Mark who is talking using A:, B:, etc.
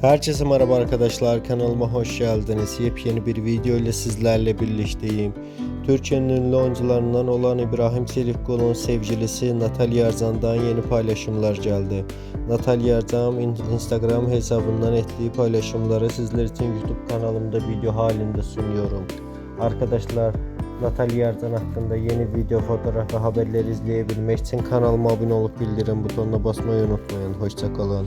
A: Herkese merhaba arkadaşlar kanalıma hoş geldiniz. Yepyeni bir video ile sizlerle birlikteyim. Türkiye'nin ünlü oyuncularından olan İbrahim Selikkol'un sevgilisi Natalya Erzan'dan yeni paylaşımlar geldi. Natalya Erzan Instagram hesabından ettiği paylaşımları sizler için YouTube kanalımda video halinde sunuyorum. Arkadaşlar Natalya Erzan hakkında yeni video, fotoğraf ve haberleri izleyebilmek için kanalıma abone olup bildirim butonuna basmayı unutmayın. Hoşçakalın.